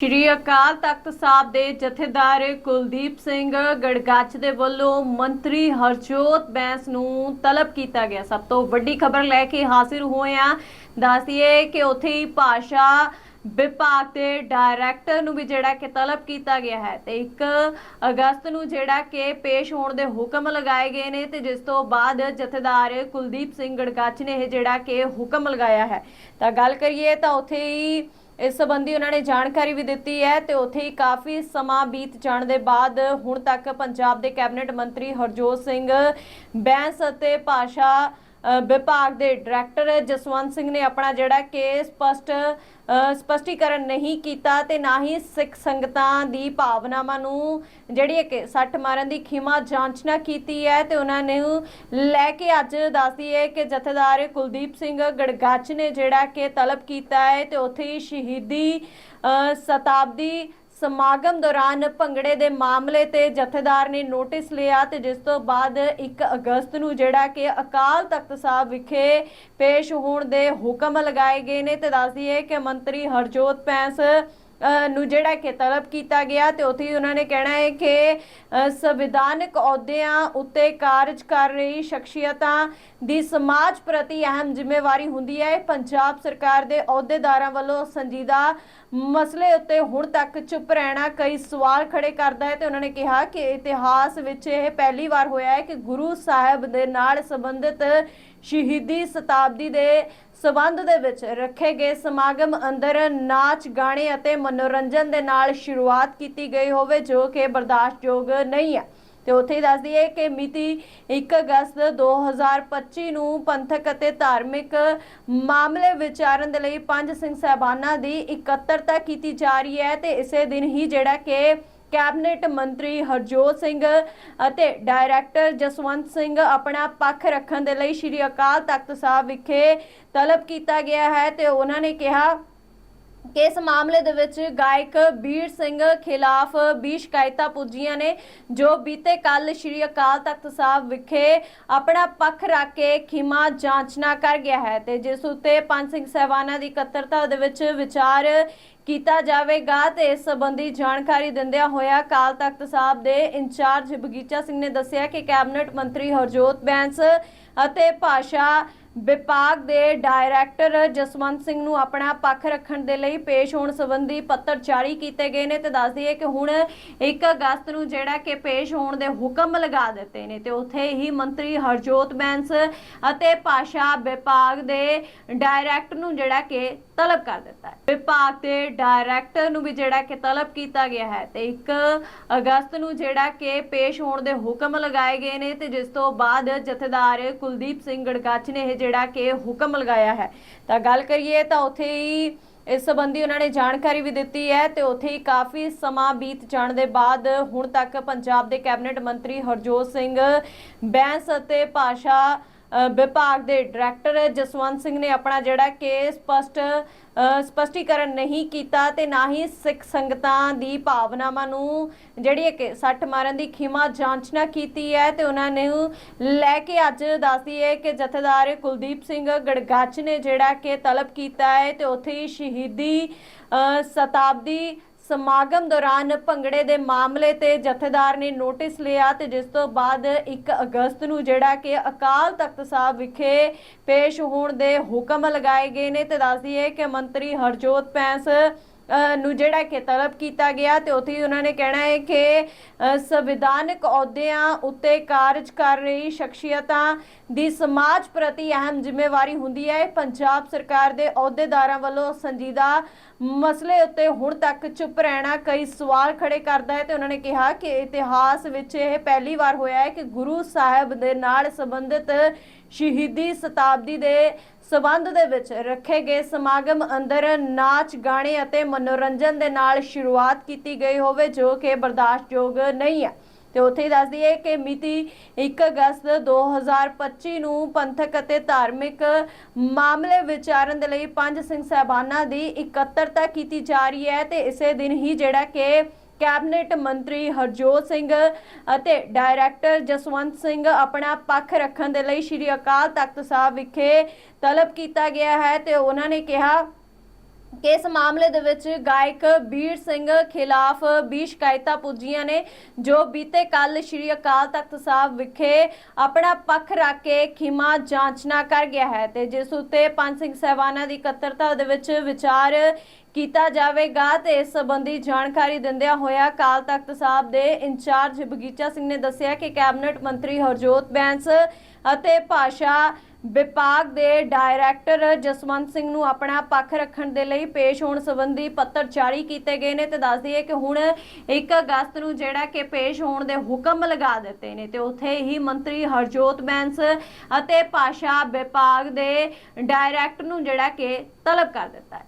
ਸ਼੍ਰੀ ਅਕਾਲ ਤਖਤ ਸਾਹਿਬ ਦੇ ਜਥੇਦਾਰ ਕੁਲਦੀਪ ਸਿੰਘ ਗੜਗੱਚ ਦੇ ਵੱਲੋਂ ਮੰਤਰੀ ਹਰਜੋਤ ਬੈਂਸ ਨੂੰ ਤਲਬ ਕੀਤਾ ਗਿਆ। ਸਭ ਤੋਂ ਵੱਡੀ ਖਬਰ ਲੈ ਕੇ ਹਾਜ਼ਰ ਹੋਏ ਆ ਦੱਸਦੀਏ ਕਿ ਉੱਥੇ ਹੀ ਭਾਸ਼ਾ ਵਿਭਾਗ ਦੇ ਡਾਇਰੈਕਟਰ ਨੂੰ ਵੀ ਜਿਹੜਾ ਕਿ ਤਲਬ ਕੀਤਾ ਗਿਆ ਹੈ ਤੇ 1 ਅਗਸਤ ਨੂੰ ਜਿਹੜਾ ਕਿ ਪੇਸ਼ ਹੋਣ ਦੇ ਹੁਕਮ ਲਗਾਏ ਗਏ ਨੇ ਤੇ ਜਿਸ ਤੋਂ ਬਾਅਦ ਜਥੇਦਾਰ ਕੁਲਦੀਪ ਸਿੰਘ ਗੜਗੱਚ ਨੇ ਇਹ ਜਿਹੜਾ ਕਿ ਹੁਕਮ ਲਗਾਇਆ ਹੈ। ਤਾਂ ਗੱਲ ਕਰੀਏ ਤਾਂ ਉੱਥੇ ਹੀ ਇਸ ਸੰਬੰਧੀ ਉਹਨਾਂ ਨੇ ਜਾਣਕਾਰੀ ਵੀ ਦਿੱਤੀ ਹੈ ਤੇ ਉੱਥੇ ਹੀ ਕਾਫੀ ਸਮਾਂ ਬੀਤ ਜਾਣ ਦੇ ਬਾਅਦ ਹੁਣ ਤੱਕ ਪੰਜਾਬ ਦੇ ਕੈਬਨਿਟ ਮੰਤਰੀ ਹਰਜੋਤ ਸਿੰਘ ਬੈਂਸ ਅਤੇ ਭਾਸ਼ਾ ਵਿਭਾਗ ਦੇ ਡਾਇਰੈਕਟਰ ਜਸਵੰਤ ਸਿੰਘ ਨੇ ਆਪਣਾ ਜਿਹੜਾ ਕਿ ਸਪਸ਼ਟ ਸਪਸ਼ਟੀਕਰਨ ਨਹੀਂ ਕੀਤਾ ਤੇ ਨਾ ਹੀ ਸਿੱਖ ਸੰਗਤਾਂ ਦੀ ਭਾਵਨਾਵਾਂ ਨੂੰ ਜਿਹੜੀ ਹੈ ਕਿ ਸੱਟ ਮਾਰਨ ਦੀ ਖਿਮਾ ਜਾਂਚਨਾ ਕੀਤੀ ਹੈ ਤੇ ਉਹਨਾਂ ਨੇ ਲੈ ਕੇ ਅੱਜ ਦੱਸਦੀ ਹੈ ਕਿ ਜਥੇਦਾਰ ਕੁਲਦੀਪ ਸਿੰਘ ਗੜਗੱਚ ਨੇ ਜਿਹੜਾ ਕਿ ਤਲਬ ਕੀਤਾ ਹੈ ਤੇ ਉੱਥੇ ਹੀ ਸ਼ਹੀਦੀ ਸ਼ਤਾਬਦੀ ਸਮਾਗਮ ਦੌਰਾਨ ਭੰਗੜੇ ਦੇ ਮਾਮਲੇ ਤੇ ਜਥੇਦਾਰ ਨੇ ਨੋਟਿਸ ਲਿਆ ਤੇ ਜਿਸ ਤੋਂ ਬਾਅਦ 1 ਅਗਸਤ ਨੂੰ ਜਿਹੜਾ ਕਿ ਅਕਾਲ ਤਖਤ ਸਾਹਿਬ ਵਿਖੇ ਪੇਸ਼ ਹੋਣ ਦੇ ਹੁਕਮ ਲਗਾਏ ਗਏ ਨੇ ਤੇ ਦੱਸਦੀ ਹੈ ਕਿ ਮੰਤਰੀ ਹਰਜੋਤ ਪੈਂਸ ਨੂੰ ਜਿਹੜਾ ਕਿ ਤਲਬ ਕੀਤਾ ਗਿਆ ਤੇ ਉੱਥੇ ਹੀ ਉਹਨਾਂ ਨੇ ਕਹਿਣਾ ਹੈ ਕਿ ਸੰਵਿਧਾਨਕ ਅਹੁਦਿਆਂ ਉੱਤੇ ਕਾਰਜ ਕਰ ਰਹੀ ਸ਼ਖਸੀਅਤਾਂ ਦੀ ਸਮਾਜ ਪ੍ਰਤੀ ਅਹਿਮ ਜ਼ਿੰਮੇਵਾਰੀ ਹੁੰਦੀ ਹੈ। ਪੰਜਾਬ ਸਰਕਾਰ ਦੇ ਅਹੁਦੇਦਾਰਾਂ ਵੱਲੋਂ ਸੰਜੀਦਾ ਮਸਲੇ ਉੱਤੇ ਹੁਣ ਤੱਕ ਚੁੱਪ ਰਹਿਣਾ ਕਈ ਸਵਾਲ ਖੜੇ ਕਰਦਾ ਹੈ ਤੇ ਉਹਨਾਂ ਨੇ ਕਿਹਾ ਕਿ ਇਤਿਹਾਸ ਵਿੱਚ ਇਹ ਪਹਿਲੀ ਵਾਰ ਹੋਇਆ ਹੈ ਕਿ ਗੁਰੂ ਸਾਹਿਬ ਦੇ ਨਾਲ ਸੰਬੰਧਿਤ ਸ਼ਹੀਦੀ ਸ਼ਤਾਬਦੀ ਦੇ ਸਬੰਧ ਦੇ ਵਿੱਚ ਰੱਖੇ ਗਏ ਸਮਾਗਮ ਅੰਦਰ ਨਾਚ, ਗਾਣੇ ਅਤੇ ਮਨੋਰੰਜਨ ਦੇ ਨਾਲ ਸ਼ੁਰੂਆਤ ਕੀਤੀ ਗਈ ਹੋਵੇ, ਜੋ ਕਿ ਬਰਦਾਸ਼ਤਯੋਗ ਨਹੀਂ ਹੈ। ਤੇ ਉੱਥੇ ਹੀ ਦੱਸਦੀ ਹੈ ਕਿ ਮਿਤੀ 1 ਅਗਸਤ 2025 ਨੂੰ ਪੰਥਕ ਅਤੇ ਧਾਰਮਿਕ ਮਾਮਲੇ ਵਿਚਾਰਨ ਦੇ ਲਈ ਪੰਜ ਸਿੰਘ ਸਹਿਬਾਨਾਂ ਦੀ ਇਕੱਤਰਤਾ ਕੀਤੀ ਜਾ ਰਹੀ ਹੈ ਤੇ ਇਸੇ ਦਿਨ ਹੀ ਜਿਹੜਾ ਕਿ ਕੈਬਨਿਟ ਮੰਤਰੀ ਹਰਜੋਤ ਸਿੰਘ ਅਤੇ ਡਾਇਰੈਕਟਰ ਜਸਵੰਤ ਸਿੰਘ ਆਪਣਾ ਪੱਖ ਰੱਖਣ ਦੇ ਲਈ ਸ਼੍ਰੀ ਅਕਾਲ ਤਖਤ ਸਾਹਿਬ ਵਿਖੇ ਤਲਬ ਕੀਤਾ ਗਿਆ ਹੈ ਤੇ ਉਹਨਾਂ ਨੇ ਕਿਹਾ ਕਿ ਇਸ ਮਾਮਲੇ ਦੇ ਵਿੱਚ ਗਾਇਕ ਬੀਰ ਸਿੰਘ ਖਿਲਾਫ 20 ਸ਼ਿਕਾਇਤਾਂ ਪੁੱਜੀਆਂ ਨੇ, ਜੋ ਬੀਤੇ ਕੱਲ ਸ਼੍ਰੀ ਅਕਾਲ ਤਖਤ ਸਾਹਿਬ ਵਿਖੇ ਆਪਣਾ ਪੱਖ ਰੱਖ ਕੇ ਖਿਮਾ ਜਾਂਚਨਾ ਕਰ ਗਿਆ ਹੈ ਤੇ ਜਿਸ ਉੱਤੇ ਪੰਜ ਸਿੰਘ ਸਹਿਬਾਨਾਂ ਦੀ ਇਕੱਤਰਤਾ ਦੇ ਵਿੱਚ ਵਿਚਾਰ ਕੀਤਾ ਜਾਵੇਗਾ ਤੇ ਇਸ ਸੰਬੰਧੀ ਜਾਣਕਾਰੀ ਦਿੰਦਿਆਂ ਹੋਇਆ ਅਕਾਲ ਤਖਤ ਸਾਹਿਬ ਦੇ ਇੰਚਾਰਜ ਬਗੀਚਾ ਸਿੰਘ ਨੇ ਦੱਸਿਆ ਕਿ ਕੈਬਨਿਟ ਮੰਤਰੀ ਹਰਜੋਤ ਬੈਂਸ ਅਤੇ ਭਾਸ਼ਾ ਵਿਭਾਗ ਦੇ ਡਾਇਰੈਕਟਰ ਜਸਵੰਤ ਸਿੰਘ ਨੂੰ ਆਪਣਾ ਪੱਖ ਰੱਖਣ ਦੇ ਲਈ ਪੇਸ਼ ਹੋਣ ਸੰਬੰਧੀ ਪੱਤਰ ਜਾਰੀ ਕੀਤੇ ਗਏ ਨੇ ਤੇ ਦੱਸ ਦਈਏ ਕਿ ਹੁਣ 1 ਅਗਸਤ ਨੂੰ ਜਿਹੜਾ ਕਿ ਪੇਸ਼ ਹੋਣ ਦੇ ਹੁਕਮ ਲਗਾ ਦਿੱਤੇ ਨੇ ਤੇ ਉੱਥੇ ਹੀ ਮੰਤਰੀ ਹਰਜੋਤ ਬੈਂਸ ਅਤੇ ਭਾਸ਼ਾ ਵਿਭਾਗ ਦੇ ਡਾਇਰੈਕਟਰ ਨੂੰ ਜਿਹੜਾ ਕਿ ਤਲਬ ਕਰ ਦਿੱਤਾ ਹੈ। ਵਿਭਾਗ ਦੇ ਡਾਇਰੈਕਟਰ ਨੂੰ ਵੀ ਜਿਹੜਾ ਕਿ ਤਲਬ ਕੀਤਾ ਗਿਆ ਹੈ ਤੇ 1 ਅਗਸਤ ਨੂੰ ਜਿਹੜਾ ਕਿ ਪੇਸ਼ ਹੋਣ ਦੇ ਹੁਕਮ ਲਗਾਏ ਗਏ ਨੇ ਤੇ ਜਿਸ ਤੋਂ ਬਾਅਦ ਜਥੇਦਾਰ ਕੁਲਦੀਪ ਸਿੰਘ ਗੜਗੱਚ ਨੇ ਇਹ ਜਿਹੜਾ ਕਿ ਹੁਕਮ ਲਗਾਇਆ ਹੈ। ਤਾਂ ਗੱਲ ਕਰੀਏ ਤਾਂ ਉੱਥੇ ਹੀ ਇਸ ਸੰਬੰਧੀ ਉਹਨਾਂ ਨੇ ਜਾਣਕਾਰੀ ਵੀ ਦਿੱਤੀ ਹੈ ਤੇ ਉੱਥੇ ਹੀ ਕਾਫੀ ਸਮਾਂ ਬੀਤ ਜਾਣ ਦੇ ਬਾਅਦ ਹੁਣ ਤੱਕ ਪੰਜਾਬ ਦੇ ਕੈਬਨਿਟ ਮੰਤਰੀ ਹਰਜੋਤ ਸਿੰਘ ਬੈਂਸ ਅਤੇ ਭਾਸ਼ਾ ਵਿਭਾਗ ਦੇ ਡਾਇਰੈਕਟਰ ਜਸਵੰਤ ਸਿੰਘ ਨੇ ਆਪਣਾ ਜਿਹੜਾ ਕਿ ਸਪਸ਼ਟ ਅ, ਸਪਸ਼ਟੀਕਰਨ ਨਹੀਂ ਕੀਤਾ ਤੇ ਨਾ ਹੀ ਸਿੱਖ ਸੰਗਤਾਂ ਦੀ ਭਾਵਨਾਵਾਂ ਨੂੰ ਜਿਹੜੀ ਹੈ ਕਿ ਸੱਟ ਮਾਰਨ ਦੀ ਖਿਮਾ ਜਾਂਚਨਾ ਕੀਤੀ ਹੈ ਤੇ ਉਹਨਾਂ ਨੇ ਲੈ ਕੇ ਅੱਜ ਦੱਸਦੀ ਹੈ ਕਿ ਜਥੇਦਾਰ ਕੁਲਦੀਪ ਸਿੰਘ ਗੜਗੱਚ ਨੇ ਜਿਹੜਾ ਕਿ ਤਲਬ ਕੀਤਾ ਹੈ ਤੇ ਉੱਥੇ ਹੀ ਸ਼ਹੀਦੀ ਸ਼ਤਾਬਦੀ ਸਮਾਗਮ ਦੌਰਾਨ ਭੰਗੜੇ ਦੇ ਮਾਮਲੇ ਤੇ ਜਥੇਦਾਰ ਨੇ ਨੋਟਿਸ ਲਿਆ ਤੇ ਜਿਸ ਤੋਂ ਬਾਅਦ 1 ਅਗਸਤ ਨੂੰ ਜਿਹੜਾ ਕਿ ਅਕਾਲ ਤਖਤ ਸਾਹਿਬ ਵਿਖੇ ਪੇਸ਼ ਹੋਣ ਦੇ ਹੁਕਮ ਲਗਾਏ ਗਏ ਨੇ ਤੇ ਦੱਸਦੀ ਹੈ ਕਿ ਮੰਤਰੀ ਹਰਜੋਤ ਪੈਂਸ ਨੂੰ ਜਿਹੜਾ ਕਿ ਤਲਬ ਕੀਤਾ ਗਿਆ ਤੇ ਉੱਥੇ ਹੀ ਉਹਨਾਂ ਨੇ ਕਹਿਣਾ ਹੈ ਕਿ ਸੰਵਿਧਾਨਕ ਅਹੁਦਿਆਂ ਉੱਤੇ ਕਾਰਜ ਕਰ ਰਹੀ ਸ਼ਖਸੀਅਤਾਂ ਦੀ ਸਮਾਜ ਪ੍ਰਤੀ ਅਹਿਮ ਜ਼ਿੰਮੇਵਾਰੀ ਹੁੰਦੀ ਹੈ। ਪੰਜਾਬ ਸਰਕਾਰ ਦੇ ਅਹੁਦੇਦਾਰਾਂ ਵੱਲੋਂ ਸੰਜੀਦਾ ਮਸਲੇ ਉੱਤੇ ਹੁਣ ਤੱਕ ਚੁੱਪ ਰਹਿਣਾ ਕਈ ਸਵਾਲ ਖੜੇ ਕਰਦਾ ਹੈ ਤੇ ਉਹਨਾਂ ਨੇ ਕਿਹਾ ਕਿ ਇਤਿਹਾਸ ਵਿੱਚ ਇਹ ਪਹਿਲੀ ਵਾਰ ਹੋਇਆ ਹੈ ਕਿ ਗੁਰੂ ਸਾਹਿਬ ਦੇ ਨਾਲ ਸੰਬੰਧਿਤ ਸ਼ਹੀਦੀ ਸ਼ਤਾਬਦੀ ਦੇ ਸਬੰਧ ਦੇ ਵਿੱਚ ਰੱਖੇ ਗਏ ਸਮਾਗਮ ਅੰਦਰ ਨਾਚ, ਗਾਣੇ ਅਤੇ ਮਨੋਰੰਜਨ ਦੇ ਨਾਲ ਸ਼ੁਰੂਆਤ ਕੀਤੀ ਗਈ ਹੋਵੇ, ਜੋ ਕਿ ਬਰਦਾਸ਼ਤਯੋਗ ਨਹੀਂ ਹੈ। ਤੇ ਉੱਥੇ ਹੀ ਦੱਸਦੀ ਹੈ ਕਿ ਮਿਤੀ 1 ਅਗਸਤ 2025 ਨੂੰ ਪੰਥਕ ਅਤੇ ਧਾਰਮਿਕ ਮਾਮਲੇ ਵਿਚਾਰਨ ਦੇ ਲਈ ਪੰਜ ਸਿੰਘ ਸਹਿਬਾਨਾਂ ਦੀ ਇਕੱਤਰਤਾ ਕੀਤੀ ਜਾ ਰਹੀ ਹੈ ਤੇ ਇਸੇ ਦਿਨ ਹੀ ਜਿਹੜਾ ਕਿ ਕੈਬਨਿਟ ਮੰਤਰੀ ਹਰਜੋਤ ਸਿੰਘ ਅਤੇ ਡਾਇਰੈਕਟਰ ਜਸਵੰਤ ਸਿੰਘ ਆਪਣਾ ਪੱਖ ਰੱਖਣ ਦੇ ਲਈ ਸ਼੍ਰੀ ਅਕਾਲ ਤਖਤ ਸਾਹਿਬ ਵਿਖੇ ਤਲਬ ਕੀਤਾ ਗਿਆ ਹੈ ਤੇ ਉਹਨਾਂ ਨੇ ਕਿਹਾ ਕਿ ਇਸ ਮਾਮਲੇ ਦੇ ਵਿੱਚ ਗਾਇਕ ਬੀਰ ਸਿੰਘ ਖਿਲਾਫ 20 ਸ਼ਿਕਾਇਤਾਂ ਪੁੱਜੀਆਂ ਨੇ, ਜੋ ਬੀਤੇ ਕੱਲ ਸ਼੍ਰੀ ਅਕਾਲ ਤਖਤ ਸਾਹਿਬ ਵਿਖੇ ਆਪਣਾ ਪੱਖ ਰੱਖ ਕੇ ਖਿਮਾ ਜਾਂਚਨਾ ਕਰ ਗਿਆ ਹੈ ਤੇ ਜਿਸ ਉੱਤੇ ਪੰਜ ਸਿੰਘ ਸਹਿਬਾਨਾਂ ਦੀ ਇਕੱਤਰਤਾ ਦੇ ਵਿੱਚ ਵਿਚਾਰ ਕੀਤਾ ਜਾਵੇਗਾ ਤੇ ਇਸ ਸੰਬੰਧੀ ਜਾਣਕਾਰੀ ਦਿੰਦਿਆਂ ਹੋਇਆ ਅਕਾਲ ਤਖਤ ਸਾਹਿਬ ਦੇ ਇੰਚਾਰਜ ਬਗੀਚਾ ਸਿੰਘ ਨੇ ਦੱਸਿਆ ਕਿ ਕੈਬਨਿਟ ਮੰਤਰੀ ਹਰਜੋਤ ਬੈਂਸ ਅਤੇ ਭਾਸ਼ਾ ਵਿਭਾਗ ਦੇ ਡਾਇਰੈਕਟਰ ਜਸਵੰਤ ਸਿੰਘ ਨੂੰ ਆਪਣਾ ਪੱਖ ਰੱਖਣ ਦੇ ਲਈ ਪੇਸ਼ ਹੋਣ ਸੰਬੰਧੀ ਪੱਤਰ ਜਾਰੀ ਕੀਤੇ ਗਏ ਨੇ ਤੇ ਦੱਸ ਦਈਏ ਕਿ ਹੁਣ 1 ਅਗਸਤ ਨੂੰ ਜਿਹੜਾ ਕਿ ਪੇਸ਼ ਹੋਣ ਦੇ ਹੁਕਮ ਲਗਾ ਦਿੱਤੇ ਨੇ ਤੇ ਉੱਥੇ ਹੀ ਮੰਤਰੀ ਹਰਜੋਤ ਬੈਂਸ ਅਤੇ ਭਾਸ਼ਾ ਵਿਭਾਗ ਦੇ ਡਾਇਰੈਕਟਰ ਨੂੰ ਜਿਹੜਾ ਕਿ ਤਲਬ ਕਰ ਦਿੱਤਾ ਹੈ।